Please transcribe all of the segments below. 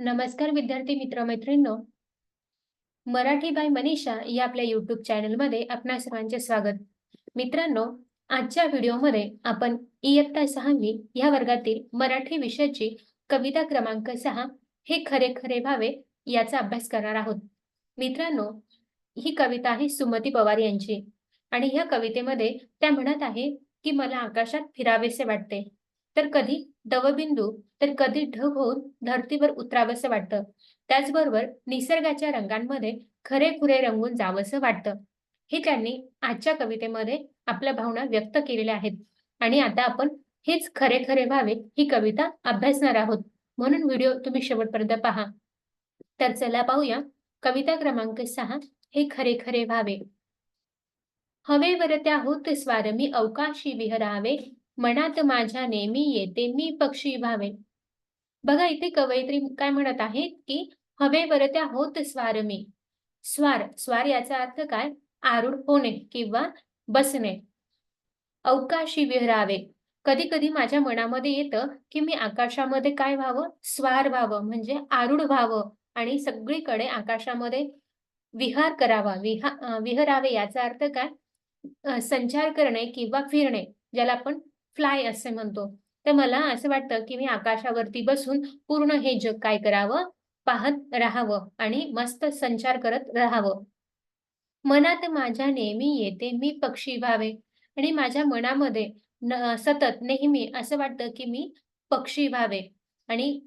नमस्कार विद्यार्थी मित्र मैत्रिणींनो मराठी बाय मनीषा या आपल्या युट्यूब चॅनलमध्ये आपणा सर्वांचे स्वागत. मित्रांनो आजच्या व्हिडिओमध्ये आपण इयत्ता सहावी या वर्गातील मराठी विषयाची कविता क्रमांक सहा हे खरे खरे व्हावे याचा अभ्यास करणार आहोत. मित्रांनो ही कविता आहे सुमती पवार यांची आणि ह्या कवितेमध्ये त्या म्हणत आहे की मला आकाशात फिरावेसे वाटते. तर कधी दवबिंदू तर कधी ढग होऊन धरतीवर उतरावंसं वाटतं. त्याचबरोबर निसर्गाच्या रंगांमध्ये खरेखुरे रंगून जावंसं वाटतं. हे त्यांनी आजच्या कवितेमध्ये आपल्या भावना व्यक्त केलेल्या आहेत. आणि आता आपण हेच खरे खरे व्हावे ही कविता अभ्यासणार आहोत. म्हणून व्हिडिओ तुम्ही शेवटपर्यंत पहा. तर चला पाहूया. कविता क्रमांक सहा हे खरे खरे व्हावे. हवेवर त्या होत स्वार मी अवकाशी विहरावे. मनात माझ्या नेहमी येते मी पक्षी भावे. बघा इथे कवयित्री काय म्हणत आहेत की हवेवर त्या होत स्वार मी. स्वार स्वार याचा अर्थ काय? आरूढ होणे किंवा बसणे. अवकाशी विहरावे. कधी कधी माझ्या मनामध्ये येतं की मी आकाशामध्ये काय व्हावं? स्वार व्हावं म्हणजे आरूढ व्हावं आणि सगळीकडे आकाशामध्ये विहार करावा. विहा विहरावे याचा अर्थ काय? संचार करणे किंवा फिरणे ज्याला आपण फ्लाय असे म्हणतो. तर मला असं वाटतं की मी आकाशावरती बसून पूर्ण हे जग काय करावं? पाहत राहावं आणि मस्त संचार करत राहावं. मनात माझ्या नेहमी येते मी पक्षी व्हावे. आणि माझ्या मनामध्ये न सतत नेहमी असं वाटतं की मी पक्षी व्हावे. आणि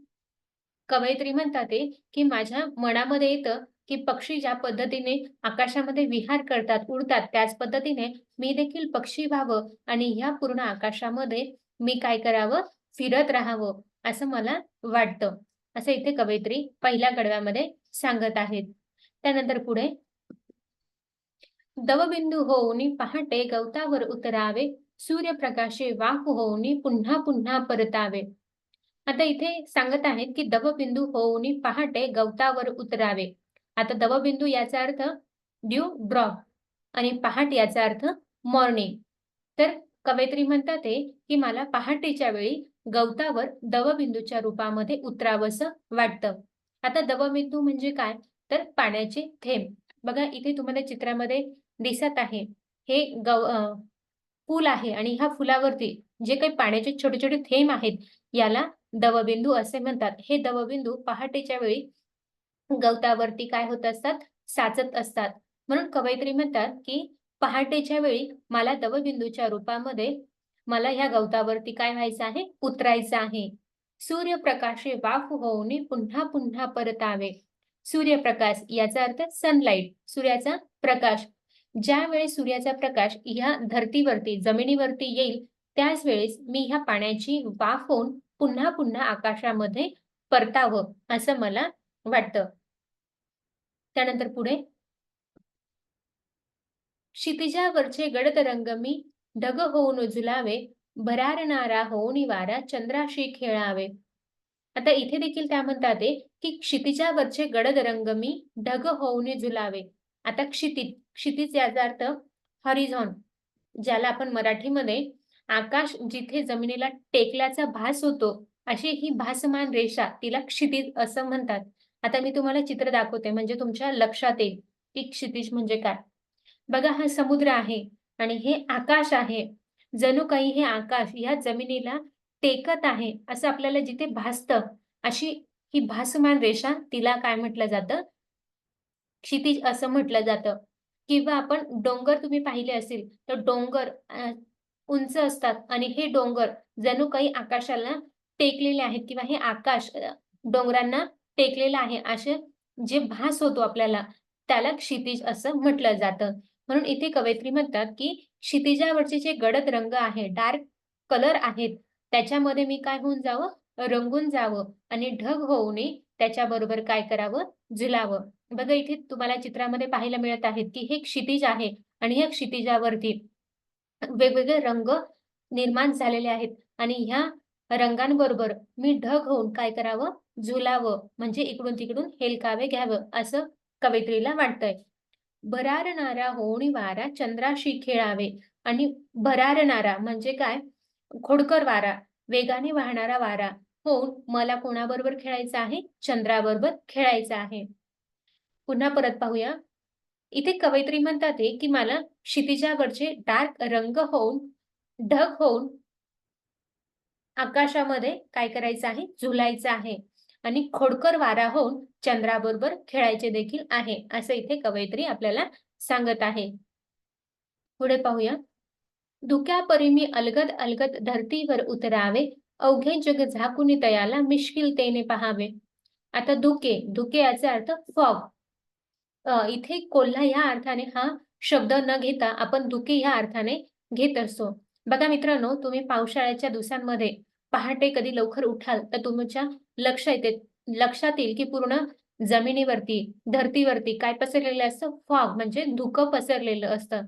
कवयित्री म्हणतात ते की माझ्या मनामध्ये येतं की पक्षी ज्या पद्धतीने आकाशामध्ये विहार करतात उडतात त्याच पद्धतीने मी देखील पक्षी व्हावं आणि ह्या पूर्ण आकाशामध्ये मी काय करावं? फिरत राहावं असं मला वाटतं. असं इथे कवयित्री पहिल्या कडव्यामध्ये सांगत आहेत. त्यानंतर पुढे. दवबिंदू होऊन पहाटे गवतावर उतरावे सूर्यप्रकाशे वाफ होऊन पुन्हा पुन्हा परतावे. आता इथे सांगत आहेत की दवबिंदू होऊन पहाटे गवतावर उतरावे. आता दवबिंदू याचा अर्थ ड्यू ड्रॉप आणि पहाट याचा अर्थ मॉर्निंग तर कवयत्री म्हणतात की मला पहाटेच्या वेळी गवतावर दवबिंदूच्या रूपामध्ये उतरावंसं वाटतं. आता दवबिंदू म्हणजे काय? तर पाण्याचे थेंब. बघा इथे तुम्हाला चित्रामध्ये दिसत आहे. हे गव अं, फूल आहे आणि ह्या फुलावरती जे काही पाण्याचे छोटे छोटे थेंब आहेत याला दवबिंदू असे म्हणतात. हे दवबिंदू पहाटेच्या वेळी गवतावरती काय होत असतात? साचत असतात. म्हणून कवयित्री म्हणतात की पहाटेच्या वेळी मला दवबिंदूच्या रूपामध्ये मला ह्या गवतावरती काय व्हायचं आहे? उतरायचं आहे. सूर्यप्रकाशे वाफ होऊन पुन्हा पुन्हा परतावे सूर्यप्रकाश याचा अर्थ सनलाईट सूर्याचा प्रकाश. ज्यावेळी सूर्याचा प्रकाश ह्या धरतीवरती जमिनीवरती येईल त्याच वेळेस मी ह्या पाण्याची वाफ होऊन पुन्हा पुन्हा आकाशामध्ये परतावं असं मला वाटतं. त्यानंतर पुढे. क्षितिजावरचे गडतरंग मी ढग होऊन उजलावे भरारणारा होऊन वारा चंद्राशी खेळावे. आता इथे देखील त्या म्हणतात की क्षितिजावरचे गडदरंग मी ढग होऊन झुलावे आता क्षितिज क्षितिज याचा अर्थ हॉरिझॉन ज्याला आपण मराठीमध्ये आकाश जिथे जमिनीला टेकल्याचा भास होतो अशी ही भासमान रेषा तिला क्षितिज असं म्हणतात. आता मी तुम्हाला चित्र दाखवते. म्हणजे तुमच्या लक्षात येईल की क्षितिज म्हणजे काय. बघा हा समुद्र आहे आणि हे आकाश आहे. जणू काही हे आकाश या जमिनीला टेकत आहे असं आपल्याला जिथे भासतं अशी ही भासमान रेषा तिला काय म्हटलं जातं? क्षितिज असं म्हटलं जातं. किंवा आपण डोंगर तुम्ही पाहिले असेल तर डोंगर उंच असतात आणि हे डोंगर जणू काही आकाशाला टेकलेले आहेत किंवा हे आकाश डोंगरांना टेकलेलं आहे. असे जे भास होतो आपल्याला त्याला क्षितिज असं म्हटलं जातं. म्हणून इथे कवयित्री म्हणतात की क्षितिजावरचे जे गडद रंग आहे डार्क कलर आहेत त्याच्यामध्ये मी काय होऊन जावं? रंगून जावं आणि ढग होऊ नये त्याच्याबरोबर काय करावं? झुलावं. बघा इथे तुम्हाला चित्रामध्ये पाहायला मिळत आहेत की हे क्षितिज आहे आणि ह्या क्षितिजावरती वेगवेगळे रंग निर्माण झालेले आहेत. आणि ह्या रंगांबरोबर मी ढग होऊन काय करावं? झुलावं म्हणजे इकडून तिकडून हेलकावे घ्यावं असं कवयित्रीला वाटतंय. भरारणारा होऊन वारा चंद्राशी खेळावे आणि भरारणारा म्हणजे काय? खोडकर वारा वेगाने वाहणारा वारा. होऊन मला कोणाबरोबर खेळायचं आहे? चंद्राबरोबर खेळायचं आहे. पुन्हा परत पाहूया. इथे कवयित्री म्हणतात की मला क्षितिजावरचे डार्क रंग होऊन ढग होऊन आकाशामध्ये काय करायचं आहे? झुलायचं आहे. आणि खोडकर वारा होऊन चंद्राबरोबर खेळायचे देखील आहे असं इथे कवयित्री आपल्याला सांगत आहे. पुढे पाहूया. धुक्या परी मी अलगद अलगद धरतीवर उतरावे अवघे जग झाकून तयाला मिश्किलतेने पहावे. आता धुके धुके याचा अर्थ फॉग. इथे कोल्हा या अर्थाने हा शब्द न घेता आपण धुके ह्या अर्थाने घेत असतो. बघा मित्रांनो तुम्ही पावसाळ्याच्या दिवसांमध्ये पहाटे कधी लवकर उठाल तर तुमच्या लक्ष येते. लक्षात येईल की पूर्ण जमिनीवरती धरतीवरती काय पसरलेलं असतं? फॉग म्हणजे धुकं पसरलेलं असतं.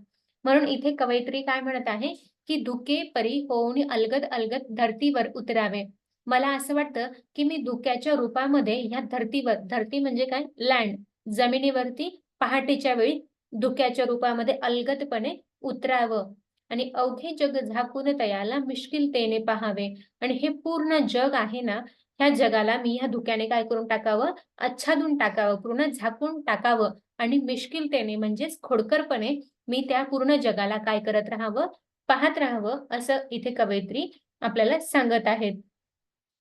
म्हणून इथे कवयित्री काय म्हणत आहे? की धुके परी होऊन अलगद अलगद धरतीवर उतरावे. मला असं वाटतं की मी धुक्याच्या रूपामध्ये ह्या धरतीवर धरती म्हणजे काय? लँड जमिनीवरती पहाटेच्या वेळी धुक्याच्या रूपामध्ये अलगदपणे उतरावं. आणि अवघे जग झाकून तयाला मिश्किलतेने पहावे. आणि हे पूर्ण जग आहे ना ह्या जगाला मी ह्या धुक्याने काय करून टाकावं? आच्छादून टाकावं पूर्ण झाकून टाकावं आणि मिश्किलतेने म्हणजेच खोडकरपणे मी त्या पूर्ण जगाला काय करत राहावं? पाहत राहावं असं इथे कवयित्री आपल्याला सांगत आहेत.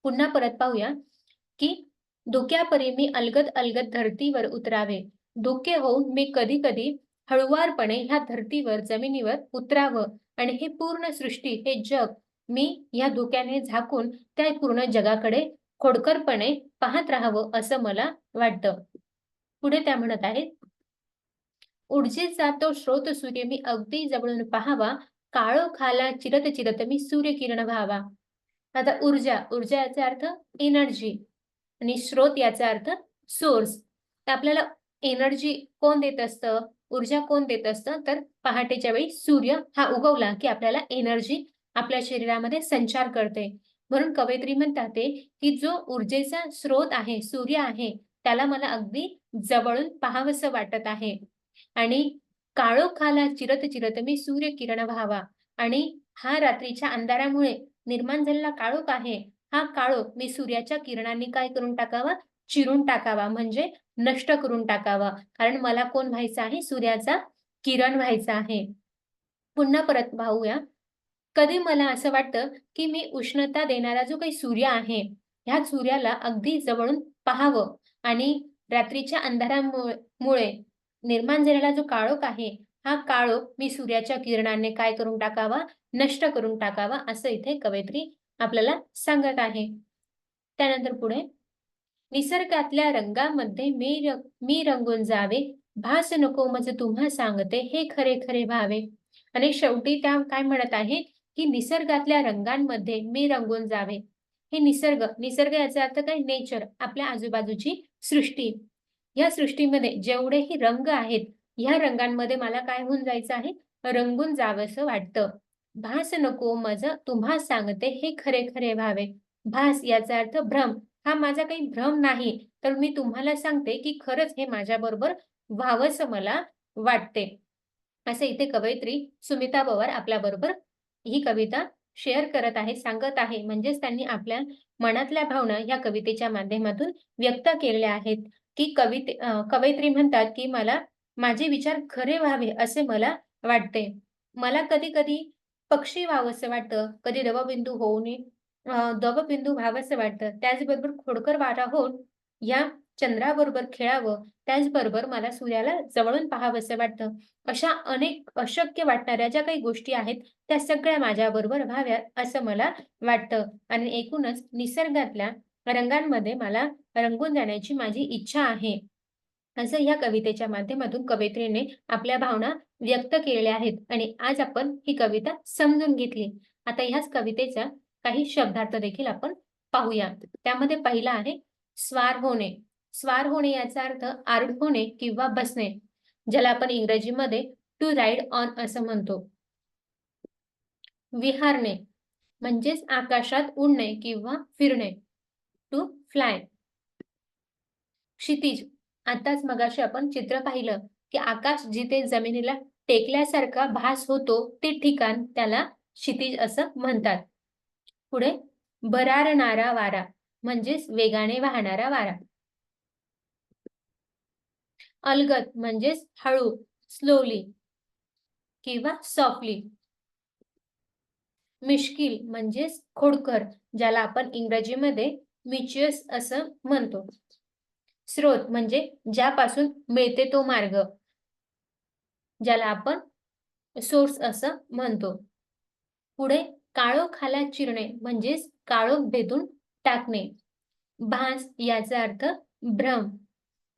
पुन्हा परत पाहूया की धुक्यापरी मी अलगद अलगद धरतीवर उतरावे. धुके होऊन मी कधी कधी हळुवारपणे ह्या धरतीवर जमिनीवर उतरावं आणि हे पूर्ण सृष्टी हे जग मी या धुक्याने झाकून त्या पूर्ण जगाकडे खोडकरपणे पाहत राहावं असं मला वाटतं. पुढे त्या म्हणत आहेत ऊर्जेचा तो स्रोत सूर्य मी अगदी जवळून पाहावा काळो खाला चिरत चिरत मी सूर्यकिरण व्हावा. आता ऊर्जा ऊर्जा याचा अर्थ एनर्जी आणि स्रोत याचा अर्थ सोर्स तर आपल्याला एनर्जी कोण देत असतं? ऊर्जा कोण देत असतं? तर पहाटेच्या वेळी सूर्य हा उगवला की आपल्याला एनर्जी आपल्या शरीरामध्ये संचार करते. म्हणून कवयित्री म्हणतात की जो ऊर्जेचा स्रोत आहे सूर्य आहे त्याला मला अगदी जवळून पाहावंसं वाटत आहे. आणि काळोखाला चिरत चिरत मी सूर्य किरण व्हावा. आणि हा रात्रीच्या अंधारामुळे निर्माण झालेला काळोख आहे हा काळोख मी सूर्याच्या किरणांनी काय करून टाकावा? चिरून टाकावा. म्हणजे नष्ट करून टाकावा. कारण मला कोण व्हायचं आहे? सूर्याचा किरण व्हायचा आहे. पुन्हा परत पाहूया. कधी मला असं वाटतं की मी उष्णता देणारा जो काही सूर्य आहे ह्या सूर्याला अगदी जवळून पाहावं आणि रात्रीच्या अंधारामुळे निर्माण झालेला जो काळोख आहे हा काळोख मी सूर्याच्या किरणाने काय करून टाकावा? नष्ट करून टाकावा? असं इथे कवयित्री आपल्याला सांगत आहे. त्यानंतर पुढे निसर्गातल्या रंगामध्ये मी मी रंगून जावे. भास नको मज तुम्हा सांगते हे खरे खरे भावे. आणि शेवटी त्या काय म्हणत आहेत? की निसर्गातल्या रंगांमध्ये मी रंगून जावे. हे निसर्ग निसर्ग याचा अर्थ काय? नेचर आपल्या आजूबाजूची सृष्टी. या सृष्टीमध्ये जेवढेही रंग आहेत ह्या रंगांमध्ये मला काय होऊन जायचं आहे? रंगून जावंसं वाटतं. भास नको माझं तुम्हा सांगते हे खरे खरे व्हावे. भास याचा अर्थ भ्रम. हा माझा काही भ्रम नाही तर मी तुम्हाला सांगते की खरंच हे माझ्या बरोबर व्हावंसं मला वाटते. असं इथे कवयित्री सुमिता पवार आपल्या बरोबर ही कविता शेअर करत आहे सांगत आहे. म्हणजेच त्यांनी आपल्या मनातल्या भावना या कवितेच्या माध्यमातून व्यक्त केलेल्या आहेत. की कविते कवयित्री म्हणतात की मला माझे विचार खरे व्हावे असे मला वाटते. मला कधी कधी पक्षी व्हावंसं वाटतं. कधी दवबिंदू होऊन दवबिंदू व्हावंसं वाटतं. त्याचबरोबर खोडकर वारा होऊन या चंद्राबरोबर खेळावं त्याचबरोबर मला सूर्याला जवळून पाहावंसं वाटतं. अशा अनेक अशक्य वाटणाऱ्या ज्या काही गोष्टी आहेत त्या सगळ्या माझ्याबरोबर व्हाव्यात असं मला वाटतं. आणि एकूणच निसर्गातल्या रंगांमध्ये मला रंगून जाण्याची माझी इच्छा आहे. असं या कवितेच्या माध्यमातून कवयित्रीने आपल्या भावना व्यक्त केलेल्या आहेत. आणि आज आपण ही कविता समजून घेतली. आता ह्याच कवितेचा काही शब्दार्थ देखील आपण पाहूया. त्यामध्ये पहिला आहे स्वार होणे. स्वार होणे याचा अर्थ आरूढ होणे किंवा बसणे ज्याला आपण इंग्रजीमध्ये टू राईड ऑन असं म्हणतो. विहारणे म्हणजेच आकाशात उडणे किंवा फिरणे टू फ्लाय क्षितिज आताच मगाशी आपण चित्र पाहिलं की आकाश जिथे जमिनीला टेकल्यासारखा भास होतो ते ठिकाण त्याला क्षितिज असं म्हणतात. पुढे भरारणारा वारा म्हणजेच वेगाने वाहणारा वारा. अलगद म्हणजेच हळू स्लोली किंवा सॉफ्टली मिश्किल म्हणजेच खोडकर ज्याला आपण इंग्रजीमध्ये मिच्युअस असं म्हणतो. स्रोत म्हणजे ज्यापासून मिळते तो मार्ग ज्याला आपण सोर्स असं म्हणतो. पुढे काळोखाला चिरणे म्हणजेच काळोख भेदून टाकणे. भास याचा अर्थ भ्रम.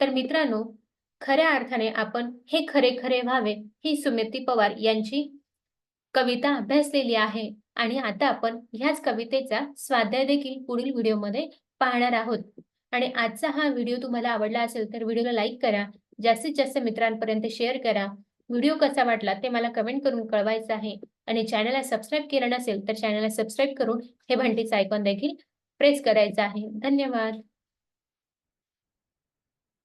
तर मित्रांनो खऱ्या अर्थाने आपण हे खरे खरे व्हावे ही सुमिती पवार यांची कविता अभ्यासलेली आहे. आणि आता आपण ह्याच कवितेचा स्वाध्याय देखील पुढील व्हिडिओमध्ये पाहणार आहोत. आणि आजचा हा व्हिडिओ तुम्हाला आवडला असेल तर व्हिडिओला लाईक करा जास्तीत जास्त मित्रांपर्यंत शेअर करा. व्हिडिओ कसा वाटला ते मला कमेंट करून कळवायचं आहे. आणि चॅनलला सबस्क्राईब केलं नसेल तर चॅनलला सबस्क्राईब करून हे घंटीचं आयकॉन देखील प्रेस करायचं आहे. धन्यवाद.